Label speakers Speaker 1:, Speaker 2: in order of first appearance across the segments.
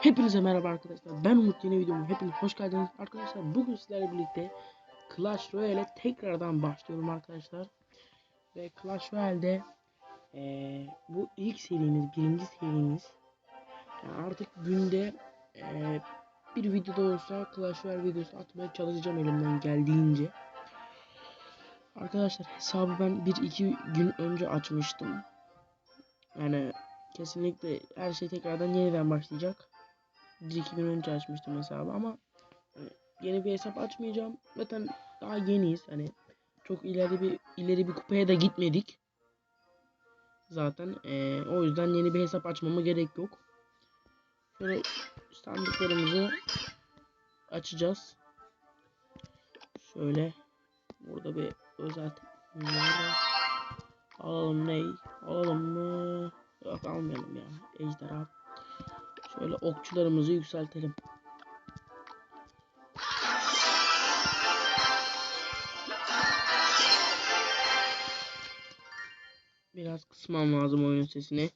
Speaker 1: Hepinize merhaba arkadaşlar. Ben Umut yeni videoma hepiniz hoş geldiniz. Arkadaşlar bugün sizlerle birlikte Clash Royale'e tekrardan başlıyorum arkadaşlar. Ve Clash Royale'de eee, bu ilk serimiz, birinci serimiz. Yani artık günde eee, bir videoda olsa Clash Royale videosu atmaya çalışacağım elimden geldiğince. Arkadaşlar hesabı ben bir iki gün önce açmıştım. Yani kesinlikle her şey tekrardan yeniden başlayacak. Bir iki gün önce açmıştım hesabı ama hani yeni bir hesap açmayacağım. Zaten daha yeniyiz. Hani çok ileri bir ileri bir kupaya da gitmedik. Zaten eee, o yüzden yeni bir hesap açmama gerek yok. Şöyle sandıklarımızı açacağız. Şöyle burada bir özel. Alalım ney? Alalım mı? Yok almayalım ya. Ejderha. Şöyle okçularımızı yükseltelim. Biraz kısmam lazım oyun sesini.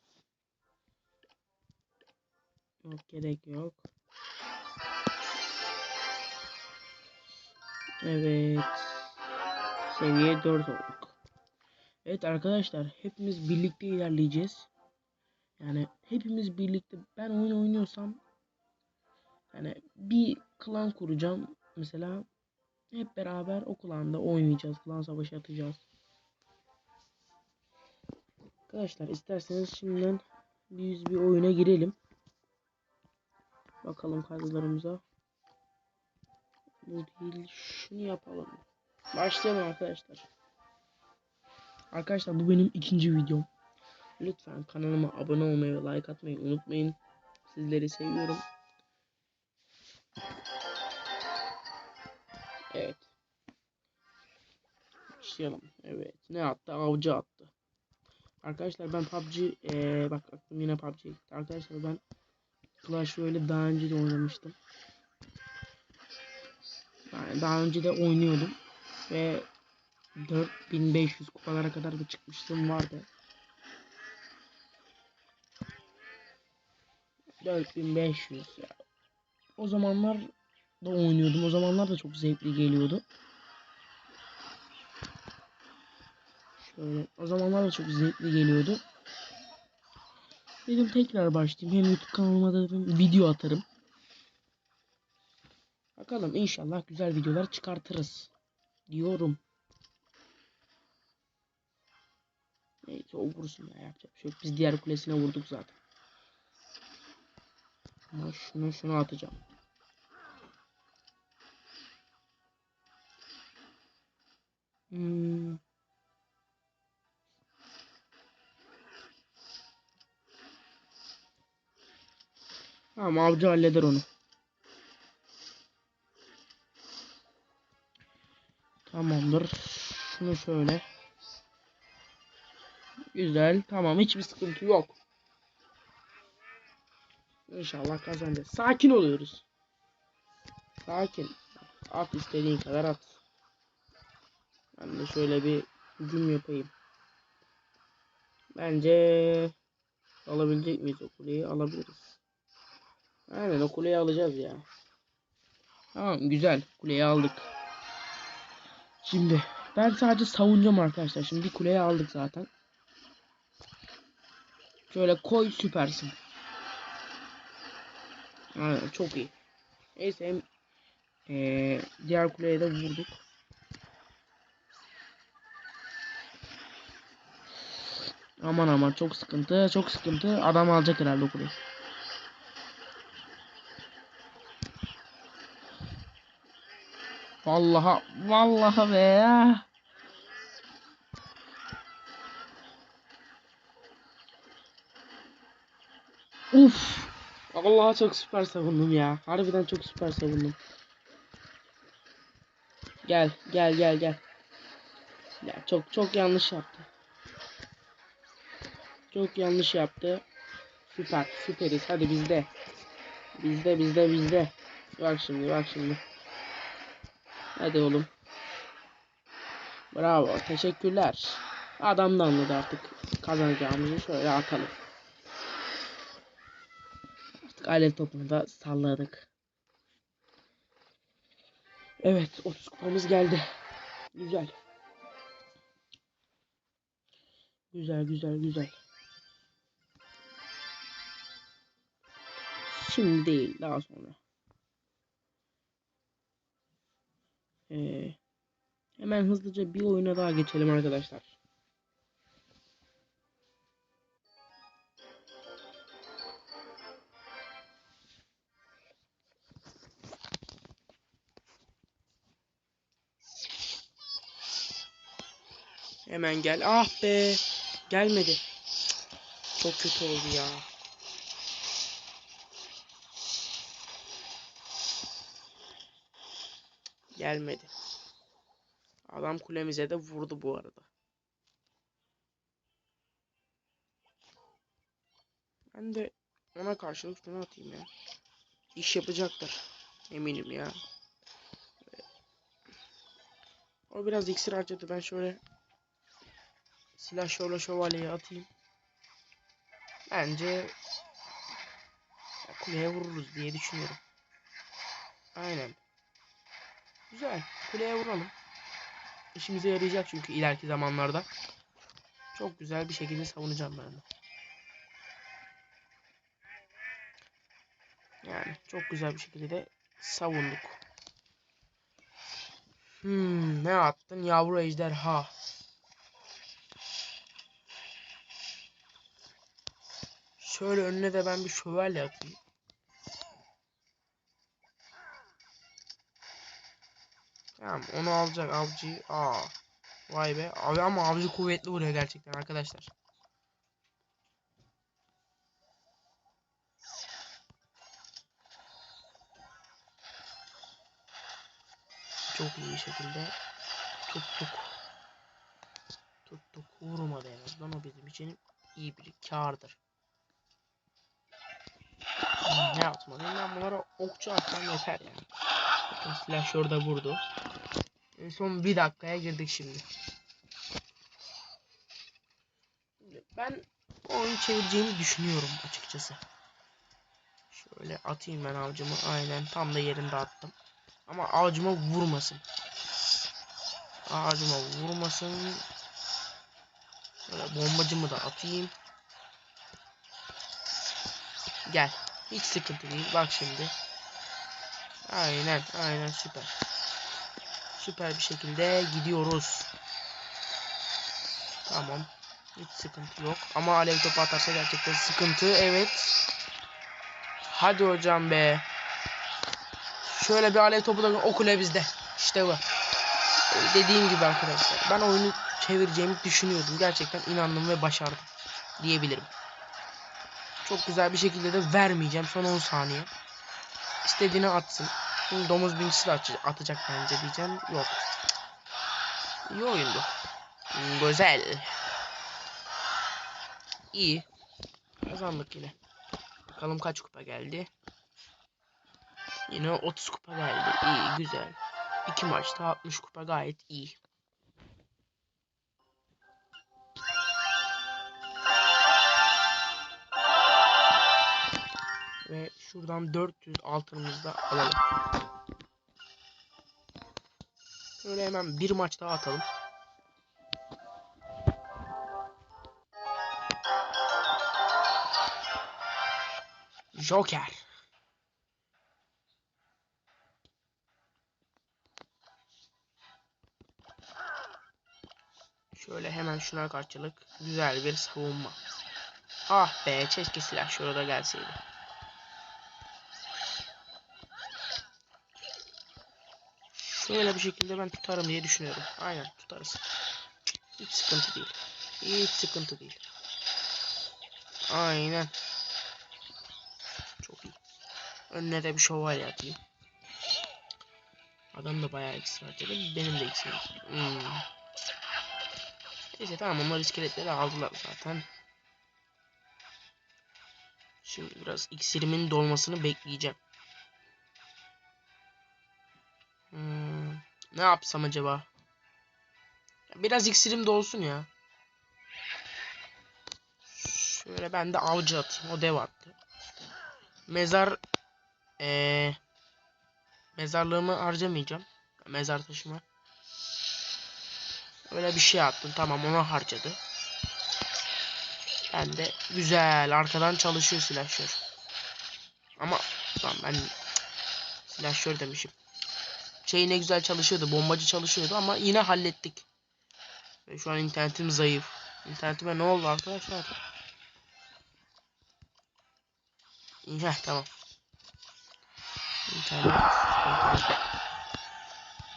Speaker 1: Yok gerek yok. Evet. Seviye 4 olduk. Evet arkadaşlar hepimiz birlikte ilerleyeceğiz. Yani hepimiz birlikte ben oyun oynuyorsam yani bir klan kuracağım mesela hep beraber o klanda oynayacağız. Klan savaşı atacağız. Arkadaşlar isterseniz şimdiden biz bir oyuna girelim. Bakalım kazılarımıza. Bu değil şunu yapalım. Başlayalım arkadaşlar. Arkadaşlar bu benim ikinci videom. Lütfen kanalıma abone olmayı ve like atmayı unutmayın. Sizleri seviyorum. Evet. Başlayalım. Evet. Ne attı? Avcı attı. Arkadaşlar ben PUBG ee, bak aklım yine PUBG'ye gitti. Arkadaşlar ben Clash Royale'i daha önce de oynamıştım. Yani daha önce de oynuyordum. Ve 4500 kupalara kadar da çıkmıştım vardı. 4500 ya. O zamanlar da oynuyordum. O zamanlar da çok zevkli geliyordu. Şöyle. O zamanlar da çok zevkli geliyordu. Dedim tekrar başlayayım. Hem YouTube kanalıma da dedim video atarım. Bakalım inşallah güzel videolar çıkartırız. Diyorum. Neyse o vursun ya yapacak bir şey yok. Biz diğer kulesine vurduk zaten. Ama şunu şunu atacağım. Hmm. Tamam avcı halleder onu. Tamamdır. Şunu şöyle. Güzel. Tamam hiçbir sıkıntı yok. İnşallah kazanacağız. Sakin oluyoruz. Sakin. At istediğin kadar at. Ben de şöyle bir hücum yapayım. Bence alabilecek miyiz o kuleyi? Alabiliriz. Aynen o kuleyi alacağız ya. Tamam güzel. Kuleyi aldık. Şimdi ben sadece savunacağım arkadaşlar. Şimdi bir kuleyi aldık zaten. Şöyle koy süpersin. Çok iyi. Neyse hem ee, diğer kuleye de vurduk. Aman aman çok sıkıntı çok sıkıntı adam alacak herhalde kuleyi. Vallahi vallahi be ya. Uf. Vallahi çok süper savundum ya. Harbiden çok süper savundum. Gel, gel, gel, gel. Ya çok çok yanlış yaptı. Çok yanlış yaptı. Süper, süperiz. Hadi bizde. Bizde, bizde, bizde. Bak şimdi, bak şimdi. Hadi oğlum. Bravo, teşekkürler. Adam da anladı artık kazanacağımızı şöyle atalım. Alev topunu da salladık. Evet 30 kupamız geldi. Güzel. Güzel güzel güzel. Şimdi değil daha sonra. Ee, hemen hızlıca bir oyuna daha geçelim arkadaşlar. Hemen gel. Ah be. Gelmedi. Çok kötü oldu ya. Gelmedi. Adam kulemize de vurdu bu arada. Ben de ona karşılık şunu atayım ya. İş yapacaktır. Eminim ya. O biraz iksir harcadı. Ben şöyle silah şöyle şövalyeyi atayım. Bence kuleye vururuz diye düşünüyorum. Aynen. Güzel. Kuleye vuralım. İşimize yarayacak çünkü ileriki zamanlarda. Çok güzel bir şekilde savunacağım ben de. Yani çok güzel bir şekilde de savunduk. Hmm, ne attın? Yavru ejderha. Şöyle önüne de ben bir şövalye atayım. Tamam onu alacak avcı. Aa. Vay be. Abi ama avcı kuvvetli vuruyor gerçekten arkadaşlar. Çok iyi şekilde tuttuk. Tuttuk. Vurmadı en azından o bizim için iyi bir kardır. Ne atmalıyım ben bunlara okçu atsam yeter yani. Bakın silah şurada vurdu. En son bir dakikaya girdik şimdi. Ben oyunu çevireceğimi düşünüyorum açıkçası. Şöyle atayım ben avcımı. Aynen tam da yerinde attım. Ama avcıma vurmasın. Ağacıma vurmasın. Şöyle bombacımı da atayım. Gel. Hiç sıkıntı değil. Bak şimdi. Aynen. Aynen süper. Süper bir şekilde gidiyoruz. Tamam. Hiç sıkıntı yok. Ama alev topu atarsa gerçekten sıkıntı. Evet. Hadi hocam be. Şöyle bir alev topu da o kule bizde. İşte bu. Dediğim gibi arkadaşlar. Ben oyunu çevireceğimi düşünüyordum. Gerçekten inandım ve başardım. Diyebilirim. Çok güzel bir şekilde de vermeyeceğim. Son 10 saniye. İstediğini atsın. Şimdi domuz bincisi de atacak, bence diyeceğim. Yok. İyi oyundu. Güzel. İyi. Kazandık yine. Bakalım kaç kupa geldi. Yine 30 kupa geldi. İyi güzel. İki maçta 60 kupa gayet iyi. Ve şuradan 400 altınımızı da alalım. Şöyle hemen bir maç daha atalım. Joker. Şöyle hemen şuna karşılık güzel bir savunma. Ah be keşke silah şurada gelseydi. Şöyle bir şekilde ben tutarım diye düşünüyorum. Aynen tutarız. Hiç sıkıntı değil. Hiç sıkıntı değil. Aynen. Çok iyi. Önüne de bir şövalye atayım. Adam da bayağı ekstra harcadı. Benim de ekstra. Hmm. Neyse tamam onlar iskeletleri aldılar zaten. Şimdi biraz iksirimin dolmasını bekleyeceğim. Hmm, ne yapsam acaba? Biraz iksirim dolsun ya. Şöyle ben de avcı atayım. O dev attı. mezar eee mezarlığımı harcamayacağım. Mezar taşımı. Öyle bir şey attım. Tamam onu harcadı. Ben de güzel arkadan çalışıyor silahşör. Ama tamam ben silahşör demişim. Şey ne güzel çalışıyordu. Bombacı çalışıyordu ama yine hallettik. Ve şu an internetim zayıf. İnternetime ne oldu arkadaşlar? Heh tamam. İnternet.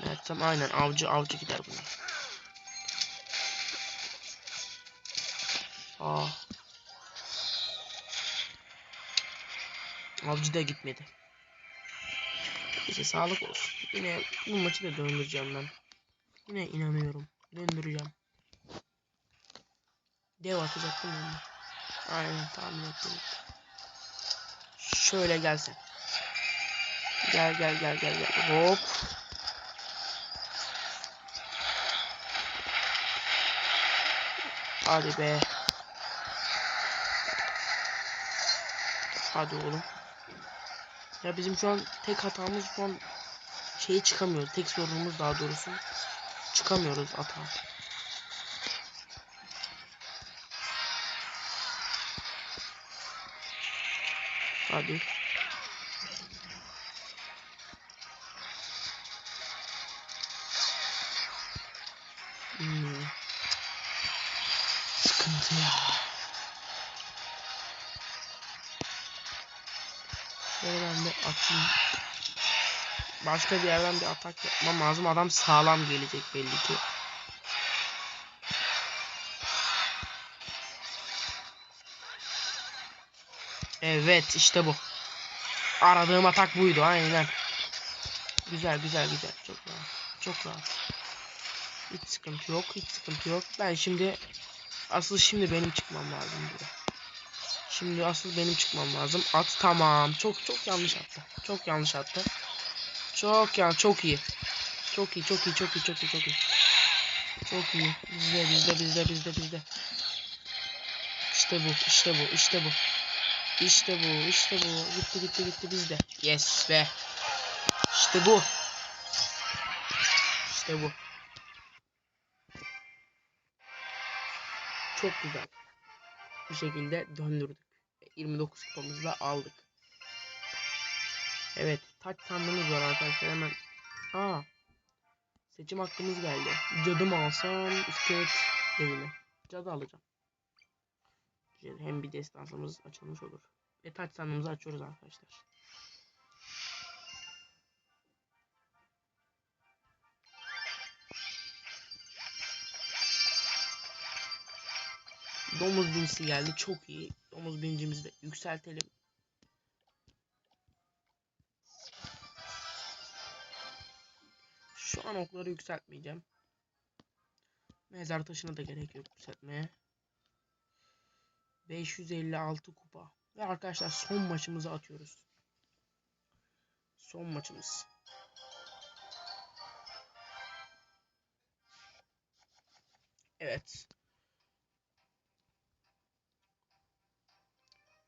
Speaker 1: Ne yapsam aynen avcı avcı gider buna. Aa. Avcı da gitmedi. Neyse sağlık olsun. Yine bu maçı da döndüreceğim ben. Yine inanıyorum. Döndüreceğim. Dev atacaktım ben. Aynen tahmin ettim. Şöyle gelsen. Gel gel gel gel gel. Hop. Hadi be. Hadi oğlum. Ya bizim şu an tek hatamız şu an şeyi çıkamıyoruz. Tek sorunumuz daha doğrusu çıkamıyoruz ata. Hadi. Ben de atayım. Başka bir yerden bir atak yapmam lazım. Adam sağlam gelecek belli ki. Evet işte bu. Aradığım atak buydu aynen. Güzel güzel güzel. Çok rahat. Çok rahat. Hiç sıkıntı yok. Hiç sıkıntı yok. Ben şimdi asıl şimdi benim çıkmam lazım burada. Şimdi asıl benim çıkmam lazım. At tamam. Çok çok yanlış attı. Çok yanlış attı. Çok ya çok iyi. Çok iyi çok iyi çok iyi çok iyi çok iyi. Çok iyi. Bizde bizde bizde bizde bizde. İşte bu işte bu işte bu. İşte bu işte bu. Gitti gitti gitti bizde. Yes be. İşte bu. İşte bu. Çok güzel. Bu şekilde döndürdük. 29 kupamızı aldık. Evet. Taç sandığımız var arkadaşlar. Hemen. Aa. Seçim hakkımız geldi. Cadı mı alsam? İskelet değil mi? Cadı alacağım. Hem bir destansımız açılmış olur. Ve taç sandığımızı açıyoruz arkadaşlar. Domuz bincisi geldi. Çok iyi. Domuz bincimizi de yükseltelim. Şu an okları yükseltmeyeceğim. Mezar taşına da gerek yok yükseltmeye. 556 kupa. Ve arkadaşlar son maçımızı atıyoruz. Son maçımız. Evet.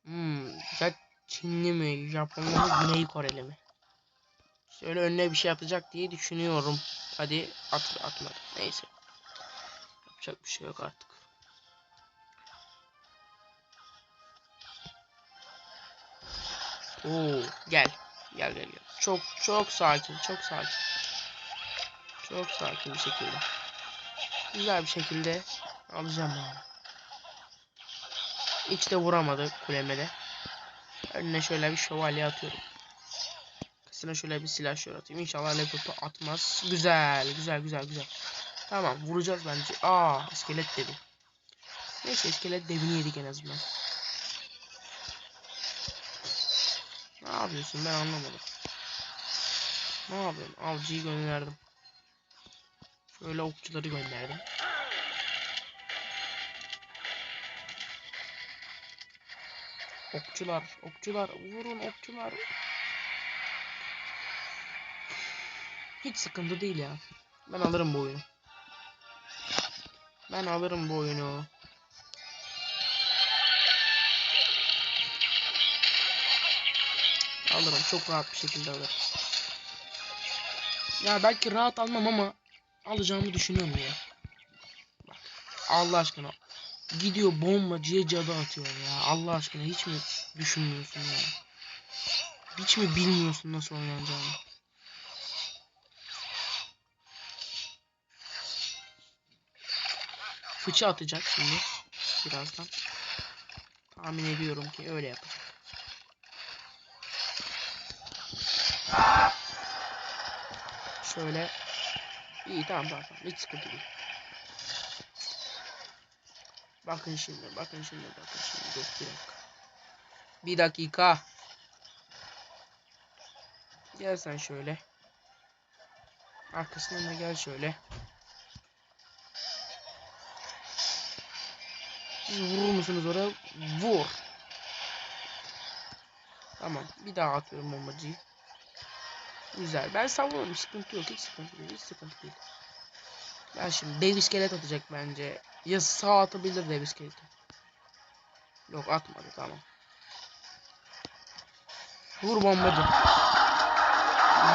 Speaker 1: Hmm, ya Çinli mi, Japonlu mu, Güney Koreli mi? Şöyle önüne bir şey atacak diye düşünüyorum. Hadi at atmadı. Neyse. Yapacak bir şey yok artık. Oo, gel. Gel gel gel. Çok çok sakin, çok sakin. Çok sakin bir şekilde. Güzel bir şekilde alacağım yani. Hiç de vuramadı kulemede. Önüne şöyle bir şövalye atıyorum. Kısına şöyle bir silah şöyle atayım. İnşallah laptopu atmaz. Güzel, güzel, güzel, güzel. Tamam, vuracağız bence. Aa, iskelet devi. Neyse, iskelet devini yedik en azından. Ne yapıyorsun ben anlamadım. Ne yapıyorsun? Avcıyı gönderdim. Şöyle okçuları gönderdim. Okçular, okçular, vurun okçular. Hiç sıkıntı değil ya. Ben alırım bu oyunu. Ben alırım bu oyunu. Alırım. Çok rahat bir şekilde alırım. Ya belki rahat almam ama alacağımı düşünüyorum ya. Allah aşkına gidiyor bombacıya cadı atıyor ya. Allah aşkına hiç mi düşünmüyorsun ya? Hiç mi bilmiyorsun nasıl oynanacağını? Fıçı atacak şimdi birazdan. Tahmin ediyorum ki öyle yapacak. Şöyle. İyi tamam tamam. Hiç sıkıntı değil. Bakın şimdi bakın şimdi bakın şimdi. Dur bir dakika. Bir dakika. Gel sen şöyle. Arkasından da gel şöyle. Siz vurur musunuz oraya? Vur. Tamam. Bir daha atıyorum bombacıyı. Güzel. Ben savunurum. Sıkıntı yok. Hiç sıkıntı değil. Hiç sıkıntı değil. Ben şimdi dev iskelet atacak bence. Ya sağ atabilir dev iskeleti. Yok atmadı. Tamam. Vur bombacı.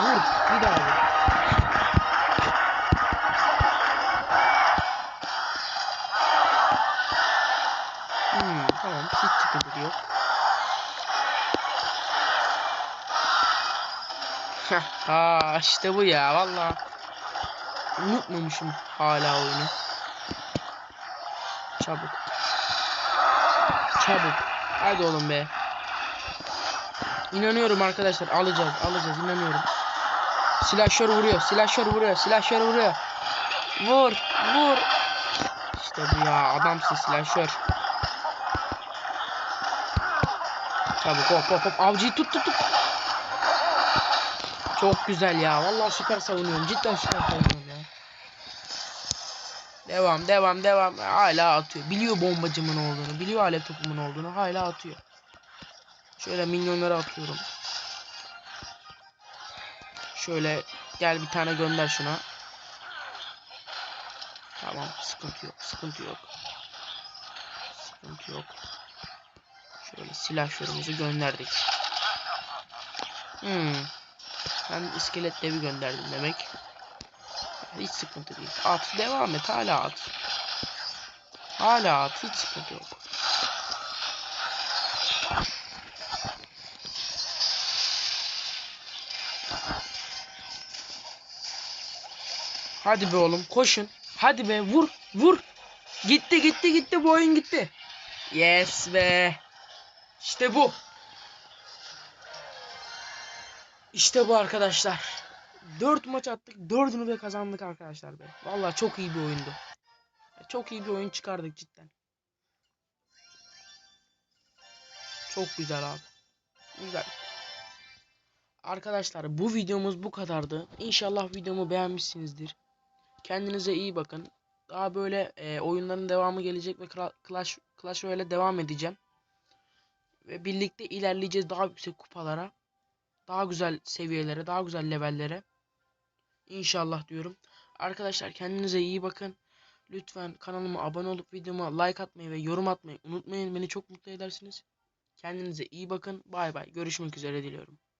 Speaker 1: Vur. Bir daha vur. Hmm, tamam. Hiç sıkıntı yok. ha işte bu ya valla. Unutmamışım hala oyunu. Çabuk. Çabuk. Hadi oğlum be. İnanıyorum arkadaşlar alacağız alacağız inanıyorum. Silahşör vuruyor silahşör vuruyor silahşör vuruyor. Vur vur. İşte bu ya adamsın silahşör. Çabuk hop hop hop avcıyı tut tut tut. Çok güzel ya. Vallahi süper savunuyorum. Cidden süper savunuyorum. Devam devam devam. Hala atıyor. Biliyor bombacımın olduğunu. Biliyor alev topumun olduğunu. Hala atıyor. Şöyle minyonları atıyorum. Şöyle gel bir tane gönder şuna. Tamam sıkıntı yok. Sıkıntı yok. Sıkıntı yok. Şöyle silahlarımızı gönderdik. Hmm. Ben iskelet devi gönderdim demek. Hiç sıkıntı değil. At devam et hala at. Hala at hiç sıkıntı yok. Hadi be oğlum koşun. Hadi be vur vur. Gitti gitti gitti bu oyun gitti. Yes be. İşte bu. İşte bu arkadaşlar. 4 maç attık. 4'ünü de kazandık arkadaşlar be. Vallahi çok iyi bir oyundu. Çok iyi bir oyun çıkardık cidden. Çok güzel abi. Güzel. Arkadaşlar bu videomuz bu kadardı. İnşallah videomu beğenmişsinizdir. Kendinize iyi bakın. Daha böyle e, oyunların devamı gelecek ve Cla- Clash Clash Royale'e devam edeceğim. Ve birlikte ilerleyeceğiz daha yüksek kupalara. Daha güzel seviyelere, daha güzel levellere. İnşallah diyorum. Arkadaşlar kendinize iyi bakın. Lütfen kanalıma abone olup videoma like atmayı ve yorum atmayı unutmayın. Beni çok mutlu edersiniz. Kendinize iyi bakın. Bay bay. Görüşmek üzere diliyorum.